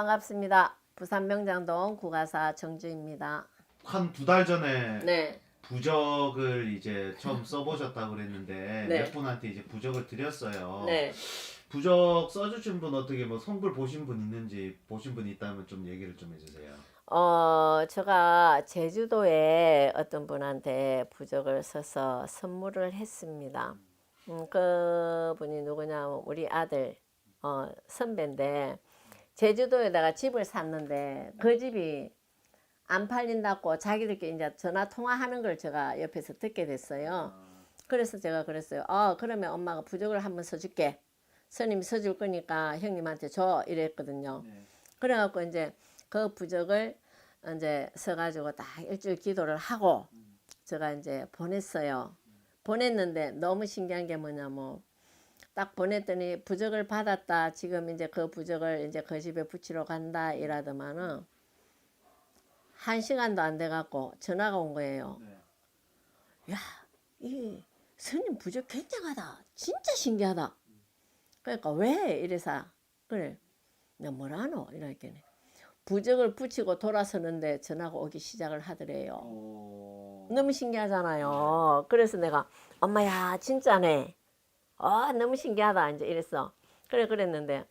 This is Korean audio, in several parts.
반갑습니다. 부산 명장동 구가사 정주입니다. 한 두 달 전에 네. 부적을 이제 처음 써보셨다고 그랬는데 네. 몇 분한테 이제 부적을 드렸어요. 네. 부적 써주신 분 어떻게 뭐 성불 보신 분 있는지 보신 분 있다면 좀 얘기를 좀 해주세요. 어, 제가 제주도에 어떤 분한테 부적을 써서 선물을 했습니다. 음, 그 분이 누구냐면 우리 아들 어, 선배인데 제주도에다가 집을 샀는데 그 집이 안 팔린다고 자기들끼리 이제 전화 통화하는 걸 제가 옆에서 듣게 됐어요. 그래서 제가 그랬어요. 어, 그러면 엄마가 부적을 한번 써줄게. 스님이 써줄 거니까 형님한테 줘. 이랬거든요. 네. 그래갖고 이제 그 부적을 이제 써가지고 딱 일주일 기도를 하고 제가 이제 보냈어요. 보냈는데 너무 신기한 게 뭐냐면 딱 보냈더니 부적을 받았다. 지금 이제 그 부적을 이제 그 집에 붙이러 간다 이라더만은 한 시간도 안 돼갖고 전화가 온 거예요. 네. 야, 이 스님 부적 굉장하다. 진짜 신기하다. 그러니까 왜 이래서 그래. 나 뭐라노 이렇게네. 부적을 붙이고 돌아서는데 전화가 오기 시작을 하더래요. 어... 너무 신기하잖아요. 그래서 내가 엄마야 진짜네. 아 너무 신기하다 이제 이랬어. 그래 그랬는데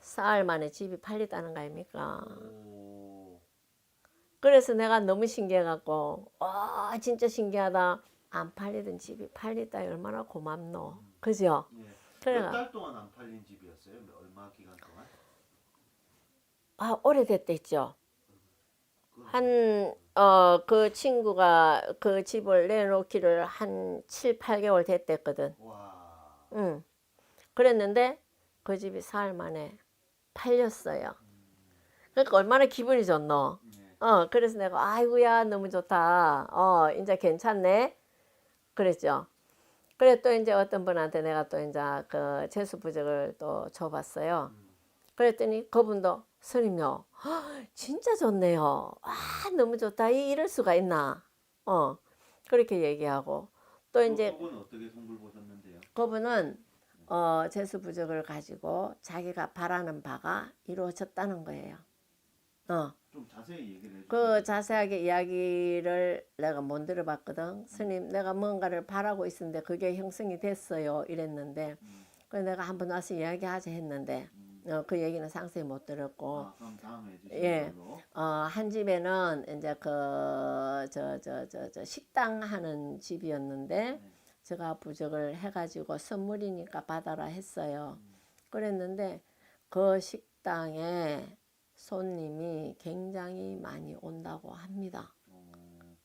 사흘 만에 집이 팔렸다는 거 아닙니까? 오... 그래서 내가 너무 신기해갖고 와 진짜 신기하다. 안 팔리던 집이 팔렸다 얼마나 고맙노. 그죠? 네. 그래가- 몇달 동안 안 팔린 집이었어요? 얼마 기간 동안? 아 오래됐댔죠. 한어그 친구가 그 집을 내놓기를 한 7, 8개월 됐댔거든. 와... 응. 그랬는데 그 집이 사흘 만에 팔렸어요. 그러니까 얼마나 기분이 좋노. 네. 어, 그래서 내가 아이고야 너무 좋다. 어, 이제 괜찮네. 그랬죠. 그래 또 이제 어떤 분한테 내가 또 이제 그 재수 부적을 또 줘봤어요. 그랬더니 그분도 스님요, "헉, 진짜 좋네요. 아 너무 좋다. 이 이럴 수가 있나? 어, 그렇게 얘기하고 또 이제 그분은 어, 재수 부적을 가지고 자기가 바라는 바가 이루어졌다는 거예요. 어. 좀 자세히 얘기를. 그 자세하게 이야기를 내가 못 들어봤거든. 스님, 내가 뭔가를 바라고 있었는데 그게 형성이 됐어요. 이랬는데, 그래서 내가 한번 와서 이야기하자 했는데, 어, 그 얘기는 상세히 못 들었고, 아, 그럼 다음에 예. 걸로. 어, 한 집에는 이제 그, 저, 저, 저, 저, 식당 하는 집이었는데, 제가 부적을 해가지고 선물이니까 받아라 했어요. 그랬는데, 그 식당에 손님이 굉장히 많이 온다고 합니다. 어...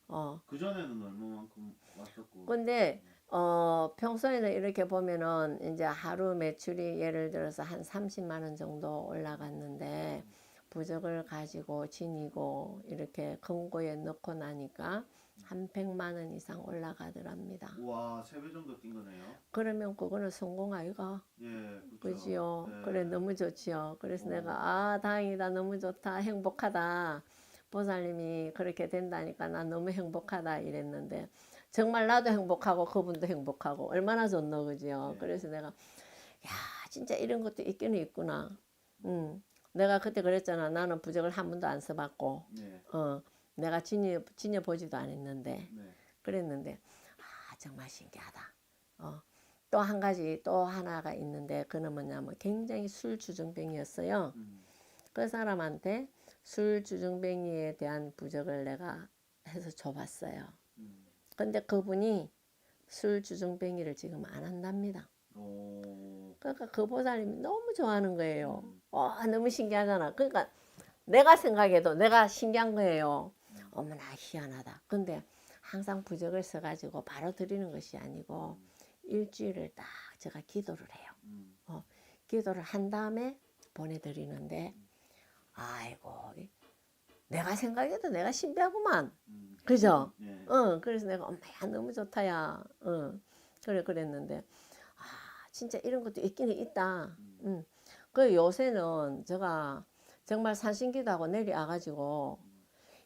어, 그 전에는 얼마만큼 왔었고. 근데, 어, 평소에는 이렇게 보면은 이제 하루 매출이 예를 들어서 한 30만 원 정도 올라갔는데, 부적을 가지고 지니고 이렇게 금고에 넣고 나니까 한 100만 원 이상 올라가더랍니다. 와, 세배 정도 뛴 거네요. 그러면 그거는 성공 아이가? 예, 그렇죠. 그지요. 네. 그래 너무 좋지요. 그래서 어. 내가 아 다행이다 너무 좋다 행복하다. 보살님이 그렇게 된다니까 나 너무 행복하다 이랬는데 정말 나도 행복하고 그분도 행복하고 얼마나 좋노 그지요. 네. 그래서 내가 야 진짜 이런 것도 있기는 있구나. 음 내가 그때 그랬잖아 나는 부적을 한 번도 안 써봤고 네, 어 내가 지녀 지녀 보지도 않았는데 네. 그랬는데 아 정말 신기하다. 어. 또 한 가지 또 하나가 있는데 그는 뭐냐면 굉장히 술 주정뱅이였어요. 음, 그 사람한테 술 주정뱅이에 대한 부적을 내가 해서 줘봤어요. 음. 근데 그분이 술 주정뱅이를 지금 안 한답니다. 오, 그러니까 그 보살님이 너무 좋아하는 거예요. 음. 와 너무 신기하잖아. 그러니까 내가 생각해도 내가 신기한 거예요. 어머나 희한하다. 근데 항상 부적을 써가지고 바로 드리는 것이 아니고 일주일을 딱 제가 기도를 해요. 음, 기도를 한 다음에 보내드리는데 아이고 이- 내가 생각해도 내가 신비하구만. 음. 그죠? 네. 응, 그래서 내가 엄마야 너무 좋다야. 응, 그래 그랬는데 아 진짜 이런 것도 있기는 있다. 응. 그 요새는 제가 정말 산신기도 하고 내려와가지고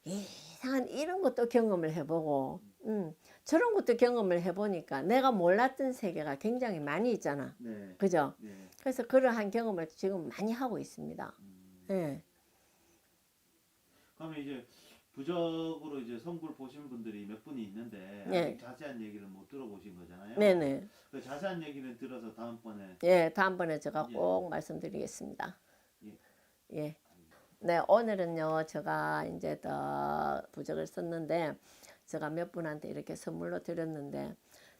이상한 이런 것도 경험을 해보고, 응, 저런 것도 경험을 해보니까 내가 몰랐던 세계가 굉장히 많이 있잖아. 네. 그죠? 네. 그래서 그러한 경험을 지금 많이 하고 있습니다. 음, 예. 그러면 이제 부적으로 이제 성불 보신 분들이 몇 분이 있는데 네. 아직 자세한 얘기를 못 들어보신 거잖아요. 네네. 그 자세한 얘기는 들어서 다음번에 예, 다음번에 제가 예. 꼭 말씀드리겠습니다. 예. 예. 네, 오늘은요, 제가 이제 더 부적을 썼는데, 제가 몇 분한테 이렇게 선물로 드렸는데,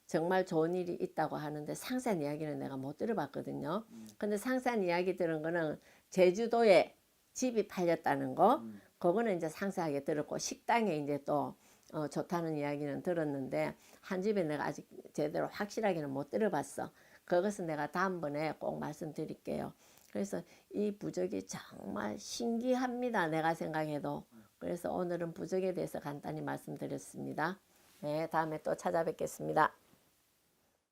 정말 좋은 일이 있다고 하는데, 상세한 이야기는 내가 못 들어봤거든요. 음. 근데 상세한 이야기 들은 거는, 제주도에 집이 팔렸다는 거, 음. 그거는 이제 상세하게 들었고, 식당에 이제 또, 어, 좋다는 이야기는 들었는데, 한 집에 내가 아직 제대로 확실하게는 못 들어봤어. 그것은 내가 다음번에 꼭 말씀드릴게요. 그래서 이 부적이 정말 신기합니다. 내가 생각해도. 그래서 오늘은 부적에 대해서 간단히 말씀드렸습니다. 네, 다음에 또 찾아뵙겠습니다.